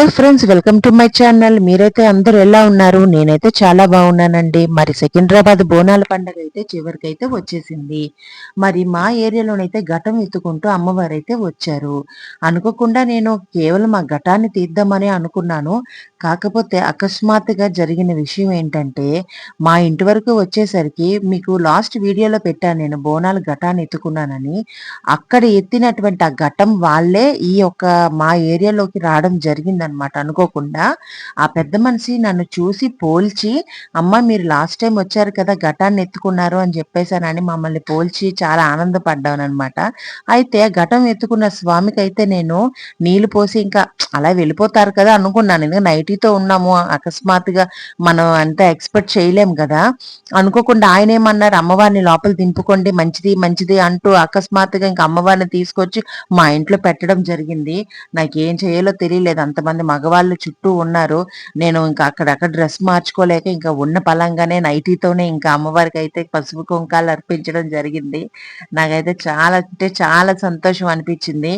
Hello friends welcome to my channel. మీరైతే అందరూ ఎలా ఉన్నారు? నేనైతే చాలా బాగున్నానండి. మరి సికింద్రాబాద్ బోనాల పండుగ అయితే చివరికి అయితే వచ్చేసింది. మరి మా ఏరియాలోనైతే ఘటం ఎత్తుకుంటూ అమ్మవారు అయితే వచ్చారు. అనుకోకుండా నేను కేవలం ఆ ఘటాన్ని తీద్దామని అనుకున్నాను. కాకపోతే అకస్మాత్తుగా జరిగిన విషయం ఏంటంటే మా ఇంటి వరకు వచ్చేసరికి మీకు లాస్ట్ వీడియోలో పెట్టాను నేను బోనాల ఘటాన్ని ఎత్తుకున్నానని. అక్కడ ఎత్తినటువంటి ఆ ఘటం వాళ్ళే ఈ యొక్క మా ఏరియాలోకి రావడం అనమాట అనుకోకుండా ఆ పెద్ద మనిషి నన్ను చూసి పోల్చి అమ్మ మీరు లాస్ట్ టైం వచ్చారు కదా ఘటాన్ని ఎత్తుకున్నారు అని చెప్పేసానని మమ్మల్ని పోల్చి చాలా ఆనందపడ్డాను అనమాట అయితే ఘటం ఎత్తుకున్న స్వామికి అయితే నేను నీళ్ళు పోసి ఇంకా అలా వెళ్ళిపోతారు కదా అనుకున్నాను. ఎందుకంటే నైటీతో ఉన్నాము అకస్మాత్తుగా మనం అంతా ఎక్స్పెక్ట్ చేయలేం కదా. అనుకోకుండా ఆయన ఏమన్నారు అమ్మవారిని లోపల దింపుకోండి మంచిది మంచిది అంటూ అకస్మాత్తుగా ఇంకా అమ్మవారిని తీసుకొచ్చి మా ఇంట్లో పెట్టడం జరిగింది. నాకు ఏం చేయాలో తెలియలేదు. అంతమంది మగవాళ్ళు చుట్టూ ఉన్నారు. నేను ఇంకా అక్కడక్కడ డ్రెస్ మార్చుకోలేక ఇంకా ఉన్న పలంగానే నైటీతోనే ఇంకా అమ్మవారికి అయితే పసుపు కుంకాలు అర్పించడం జరిగింది. నాకైతే చాలా అంటే చాలా సంతోషం అనిపించింది.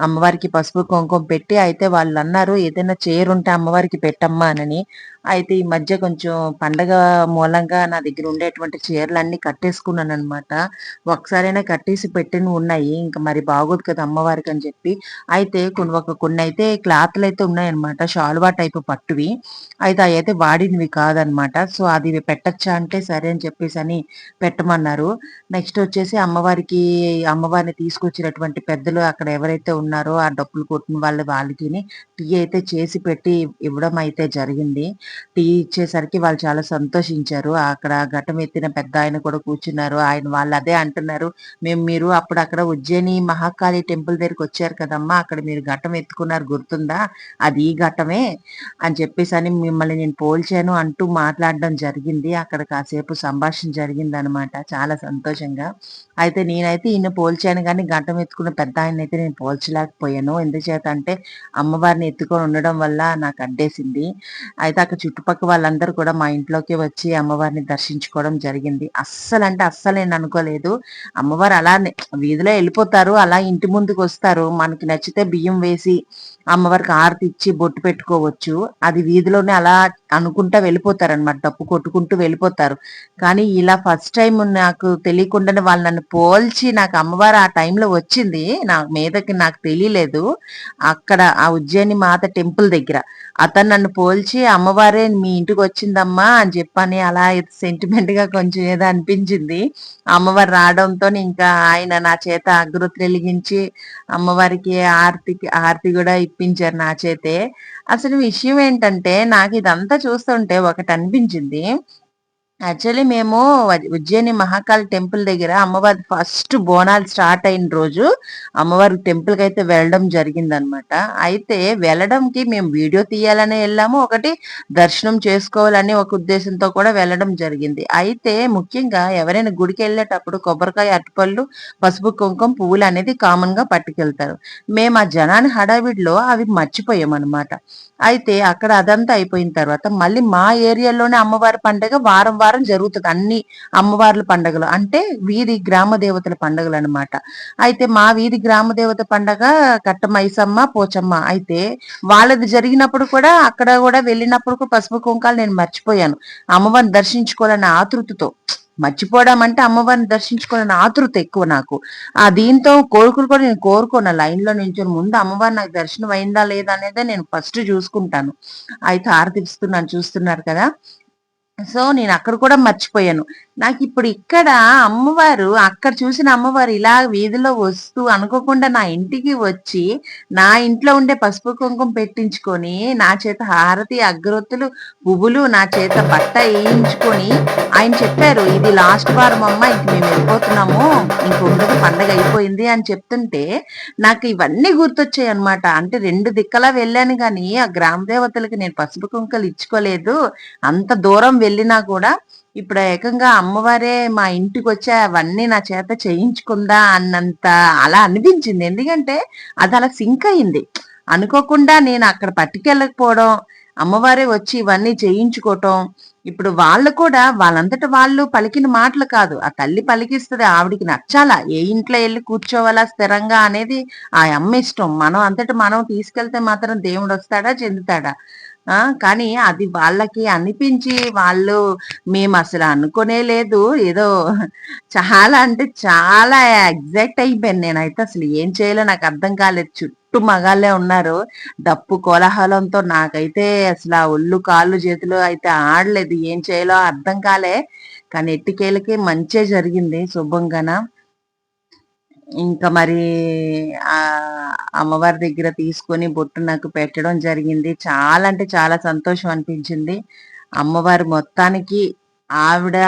అమ్మవారికి పసుపు కుంకుమ పెట్టి అయితే వాళ్ళు అన్నారు ఏదైనా చేరుంటే అమ్మవారికి పెట్టమ్మా అని అయితే ఈ మధ్య కొంచెం పండగ మూలంగా నా దగ్గర ఉండేటువంటి చీరలన్నీ కట్టేసుకున్నాను అనమాట ఒకసారైనా కట్టేసి పెట్టిన ఉన్నాయి. ఇంకా మరి బాగోదు కదా అమ్మవారికి అని చెప్పి. అయితే కొన్ని ఒక కొన్ని అయితే క్లాత్లు అయితే ఉన్నాయన్నమాట. షాల్వా టైప్ పట్టువి. అయితే అవి అయితే వాడినవి కాదనమాట సో అది పెట్టచ్చా అంటే సరే అని చెప్పేసి అని పెట్టమన్నారు. నెక్స్ట్ వచ్చేసి అమ్మవారికి అమ్మవారిని తీసుకొచ్చినటువంటి పెద్దలు అక్కడ ఎవరైతే ఉన్నారో ఆ డబ్బులు కొట్టిన వాళ్ళ వాళ్ళకి టీ అయితే చేసి పెట్టి ఇవ్వడం అయితే జరిగింది. టీ ఇచ్చేసరికి వాళ్ళు చాలా సంతోషించారు. అక్కడ ఘటం ఎత్తిన పెద్ద ఆయన కూడా కూర్చున్నారు. ఆయన వాళ్ళు అదే అంటున్నారు. మేము మీరు అప్పుడు అక్కడ ఉజ్జయిని మహాకాళి టెంపుల్ దగ్గరికి వచ్చారు కదమ్మా అక్కడ మీరు ఘటం ఎత్తుకున్నారు గుర్తుందా? అది ఈ ఘటమే అని చెప్పేసి అని మిమ్మల్ని నేను పోల్చాను అంటూ మాట్లాడడం జరిగింది. అక్కడ కాసేపు సంభాషణ జరిగింది అనమాట చాలా సంతోషంగా. అయితే నేనైతే ఈయన పోల్చాను కానీ ఘటం ఎత్తుకున్న పెద్ద ఆయన అయితే నేను పోల్చలేకపోయాను. ఎందుచేత అంటే అమ్మవారిని ఎత్తుకొని ఉండడం వల్ల నాకు అడ్డేసింది. అయితే అక్కడ చుట్టుపక్కల వాళ్ళందరూ కూడా మా ఇంట్లోకి వచ్చి అమ్మవారిని దర్శించుకోవడం జరిగింది. అస్సలు అంటే అస్సలు నేను అనుకోలేదు. అమ్మవారు అలా వీధిలో వెళ్ళిపోతారు అలా ఇంటి ముందుకు వస్తారు మనకి నచ్చితే బియ్యం వేసి అమ్మవారికి ఆరతి ఇచ్చి బొట్టు పెట్టుకోవచ్చు. అది వీధిలోనే అలా అనుకుంటా వెళ్ళిపోతారనమాట డప్పు కొట్టుకుంటూ వెళ్ళిపోతారు. కానీ ఇలా ఫస్ట్ టైం నాకు తెలియకుండానే వాళ్ళు నన్ను పోల్చి నాకు అమ్మవారు ఆ టైంలో వచ్చింది. నా మీదకి నాకు తెలియలేదు. అక్కడ ఆ ఉజ్జయిని మాత టెంపుల్ దగ్గర. అతను నన్ను పోల్చి అమ్మవారే మీ ఇంటికి వచ్చిందమ్మా అని చెప్పని అలా సెంటిమెంట్గా కొంచెం ఏదో అనిపించింది. అమ్మవారు రావడంతో ఇంకా ఆయన నా చేత అగ్రొత్తి వెలిగించి అమ్మవారికి ఆర్తికి ఆర్తి కూడా ఇప్పించారు నా చేతే. అసలు విషయం ఏంటంటే నాకు ఇదంతా చూస్తుంటే ఒకటి అనిపించింది. యాక్చువల్లీ మేము ఉజ్జయిని మహాకాళి టెంపుల్ దగ్గర అమ్మవారి ఫస్ట్ బోనాలు స్టార్ట్ అయిన రోజు అమ్మవారి టెంపుల్కి అయితే వెళ్ళడం జరిగిందనమాట. అయితే వెళ్ళడంకి మేము వీడియో తీయాలని వెళ్ళాము. ఒకటి దర్శనం చేసుకోవాలని ఒక ఉద్దేశంతో కూడా వెళ్ళడం జరిగింది. అయితే ముఖ్యంగా ఎవరైనా గుడికి వెళ్ళేటప్పుడు కొబ్బరికాయ అరటిపళ్ళు పసుపు కుంకుమ పువ్వులు అనేది కామన్గా పట్టుకెళ్తారు. మేము ఆ జనాన్ని హడావిడిలో అవి మర్చిపోయాం అనమాట అయితే అక్కడ అదంతా అయిపోయిన తర్వాత మళ్ళీ మా ఏరియాలోనే అమ్మవారి పండుగ వారం వారం జరుగుతుంది అన్ని అమ్మవార్ల పండుగలు. అంటే వీధి గ్రామ దేవతల పండుగలు అనమాట అయితే మా వీధి గ్రామ దేవత పండగ కట్టమైసమ్మ పోచమ్మ. అయితే వాళ్ళది జరిగినప్పుడు కూడా అక్కడ కూడా వెళ్ళినప్పుడు పసుపు కుంకాలు నేను మర్చిపోయాను. అమ్మవారిని దర్శించుకోవాలన్న ఆతృతతో. మర్చిపోవడం అంటే అమ్మవారిని దర్శించుకోవాలని ఆతృత ఎక్కువ నాకు. ఆ దీంతో కోరుకులు కూడా నేను కోరుకోను. లైన్లో నుంచి ముందు అమ్మవారి నాకు దర్శనం అయిందా లేదా అనేది నేను ఫస్ట్ చూసుకుంటాను. అయితే ఆరతిస్తున్నాను చూస్తున్నారు కదా. సో నేను అక్కడ కూడా మర్చిపోయాను. నాకు ఇప్పుడు ఇక్కడ అమ్మవారు అక్కడ చూసిన అమ్మవారు ఇలా వీధిలో వస్తూ అనుకోకుండా నా ఇంటికి వచ్చి నా ఇంట్లో ఉండే పసుపు కుంకుమ పెట్టించుకొని నా చేత హారతి అగ్రొత్తులు పువ్వులు నా చేత బట్ట వేయించుకొని ఆయన చెప్పారు ఇది లాస్ట్ వారం అమ్మ ఇంక మేము వెళ్ళిపోతున్నాము ఇంక ఉండదు పండగ అయిపోయింది అని చెప్తుంటే నాకు ఇవన్నీ గుర్తొచ్చాయి అనమాట అంటే రెండు దిక్కలా వెళ్ళాను కానీ ఆ గ్రామ దేవతలకి నేను పసుపు కుంకలు ఇచ్చుకోలేదు. అంత దూరం వెళ్ళినా కూడా ఇప్పుడు ఏకంగా అమ్మవారే మా ఇంటికి వచ్చి అవన్నీ నా చేత చేయించుకుందా అన్నంత అలా అనిపించింది. ఎందుకంటే అది అలా సింక్ అయింది. అనుకోకుండా నేను అక్కడ పట్టుకెళ్ళకపోవడం అమ్మవారే వచ్చి ఇవన్నీ చేయించుకోవటం ఇప్పుడు వాళ్ళు కూడా వాళ్ళంతట వాళ్ళు పలికిన మాటలు కాదు. ఆ తల్లి పలికిస్తుంది ఆవిడికి నచ్చాలా? ఏ ఇంట్లో వెళ్ళి కూర్చోవాలా స్థిరంగా అనేది ఆ అమ్మ ఇష్టం. మనం అంతటి మనం తీసుకెళ్తే మాత్రం దేవుడు వస్తాడా చెందుతాడా? ఆ కానీ అది వాళ్ళకి అనిపించి వాళ్ళు మేము అసలు అనుకునే లేదు. ఏదో చాలా అంటే చాలా ఎగ్జాక్ట్ అయిపోయాను నేనైతే. అసలు ఏం చేయాలో నాకు అర్థం కాలేదు. చుట్టూ మగాళ్ళే ఉన్నారు. డప్పు కోలాహలంతో నాకైతే అసలు ఆ ఒళ్ళు కాళ్ళు చేతులు అయితే ఆడలేదు. ఏం చేయాలో అర్థం కాలే. కానీ ఎట్టికేలకి మంచే జరిగింది శుభంగాన. ఇంకా మరి ఆ అమ్మవారి దగ్గర తీసుకొని బొట్టు నాకు పెట్టడం జరిగింది. చాలా అంటే చాలా సంతోషం అనిపించింది. అమ్మవారి మొత్తానికి ఆవిడ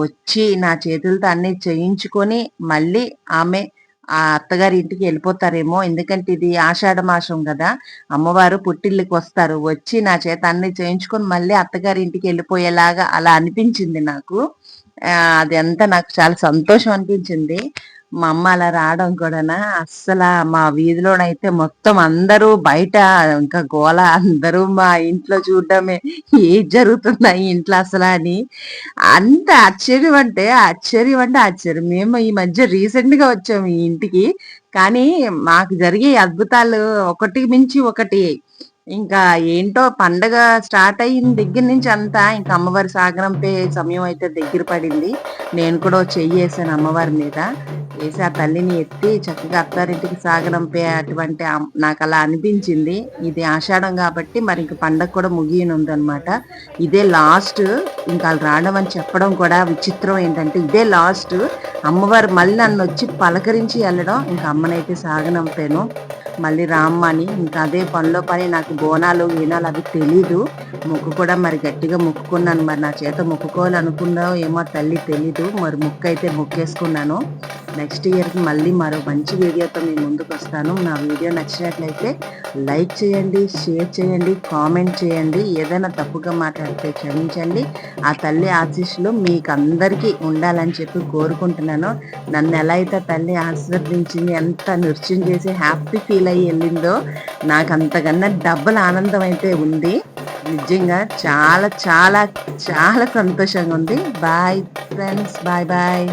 వచ్చి నా చేతులతో అన్ని చేయించుకొని మళ్ళీ ఆమె ఆ అత్తగారి ఇంటికి వెళ్ళిపోతారేమో. ఎందుకంటే ఇది ఆషాఢ మాసం కదా. అమ్మవారు పుట్టిల్లుకి వస్తారు. వచ్చి నా చేత అన్ని చేయించుకొని మళ్ళీ అత్తగారి ఇంటికి వెళ్ళిపోయేలాగా అలా అనిపించింది నాకు. అది అంతా నాకు చాలా సంతోషం అనిపించింది. మా అమ్మ అలా రావడం కూడానా? అస్సలు మా వీధిలోనైతే మొత్తం అందరూ బయట ఇంకా గోల అందరూ మా ఇంట్లో చూడడమే. ఏం జరుగుతుందా ఈ ఇంట్లో అసలు అని? అంత ఆశ్చర్యం అంటే ఆశ్చర్యం అంటే ఆశ్చర్యం. మేము ఈ మధ్య రీసెంట్గా వచ్చాము ఈ ఇంటికి. కానీ మాకు జరిగే అద్భుతాలు ఒకటి మించి ఒకటి. ఇంకా ఏంటో పండగ స్టార్ట్ అయిన దగ్గర నుంచి అంతా ఇంకా అమ్మవారి సాగరంపై సమయం అయితే దగ్గర పడింది. నేను కూడా చెయ్యేసాను అమ్మవారి మీద. వేసి ఆ తల్లిని ఎత్తి చక్కగా అత్తారింటికి సాగనంపే అటువంటి నాకు అలా అనిపించింది. ఇది ఆషాఢం కాబట్టి మరి ఇంక పండగ కూడా ముగియనుంది అనమాట ఇదే లాస్ట్ ఇంకా వాళ్ళు రావడం అని చెప్పడం కూడా విచిత్రం ఏంటంటే ఇదే లాస్ట్ అమ్మవారు మళ్ళీ నన్ను వచ్చి పలకరించి వెళ్ళడం ఇంకా అమ్మనైతే సాగనంపాను మళ్ళీ రామ్మని ఇంకా అదే పనిలో పని నాకు బోనాలు గీనాలు అవి తెలీదు. మొక్కు కూడా మరి గట్టిగా మొక్కుకున్నాను మరి నా చేత మొక్కుకోవాలనుకున్నావు ఏమో తల్లి తెలీదు. మరి మొక్క అయితే మొక్కేసుకున్నాను నెక్స్ట్ ఇయర్కి మళ్ళీ మరో మంచి వీడియోతో మీ ముందుకు వస్తాను. నా వీడియో నచ్చినట్లయితే లైక్ చేయండి షేర్ చేయండి కామెంట్ చేయండి. ఏదైనా తప్పుగా మాట్లాడితే క్షమించండి. ఆ తల్లి ఆశీస్సులు మీకు అందరికీ ఉండాలని చెప్పి కోరుకుంటున్నాను. నన్ను ఎలా అయితే తల్లి ఆశీర్వదించింది ఎంత నృత్యం చేసి హ్యాపీ ఫీల్ అయ్యి వెళ్ళిందో నాకు అంతకన్నా డబ్బుల ఆనందం అయితే ఉంది. నిజంగా చాలా చాలా చాలా సంతోషంగా ఉంది. Bye friends bye bye.